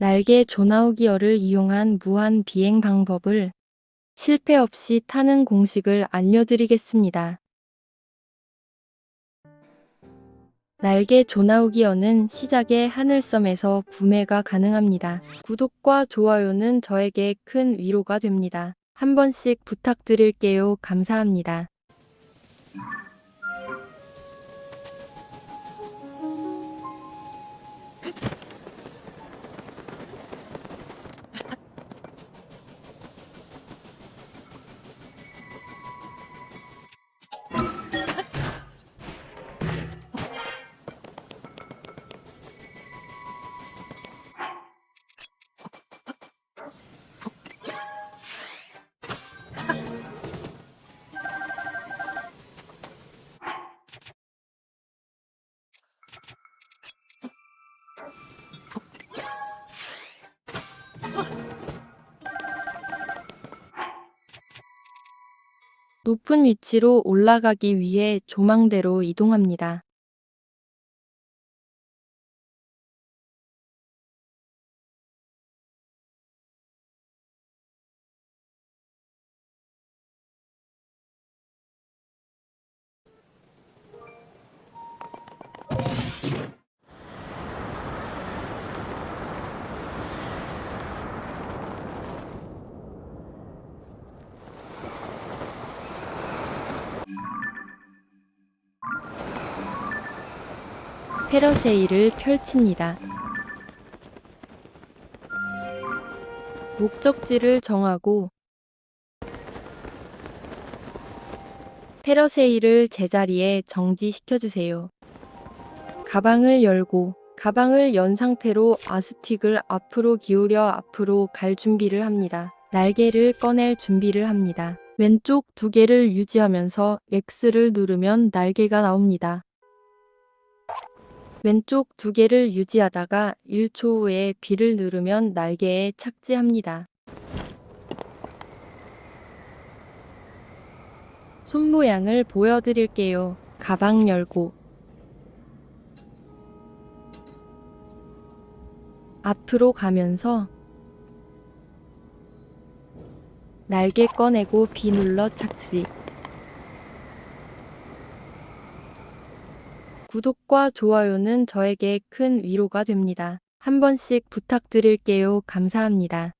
날개 조나우기어를 이용한 무한 비행 방법을 실패 없이 타는 공식을 알려드리겠습니다. 날개 조나우기어는 시작의 하늘섬에서 구매가 가능합니다. 구독과 좋아요는 저에게 큰 위로가 됩니다. 한 번씩 부탁드릴게요. 감사합니다. 높은 위치로 올라가기 위해 조망대로 이동합니다. 페러세일을 펼칩니다. 목적지를 정하고 페러세일을 제자리에 정지시켜 주세요. 가방을 열고 가방을 연 상태로 아스틱을 앞으로 기울여 앞으로 갈 준비를 합니다. 날개를 꺼낼 준비를 합니다. 왼쪽 두 개를 유지하면서 X를 누르면 날개가 나옵니다. 왼쪽 두 개를 유지하다가 1초 후에 B를 누르면 날개에 착지합니다. 손 모양을 보여드릴게요. 가방 열고 앞으로 가면서 날개 꺼내고 B 눌러 착지 구독과 좋아요는 저에게 큰 위로가 됩니다. 한 번씩 부탁드릴게요. 감사합니다.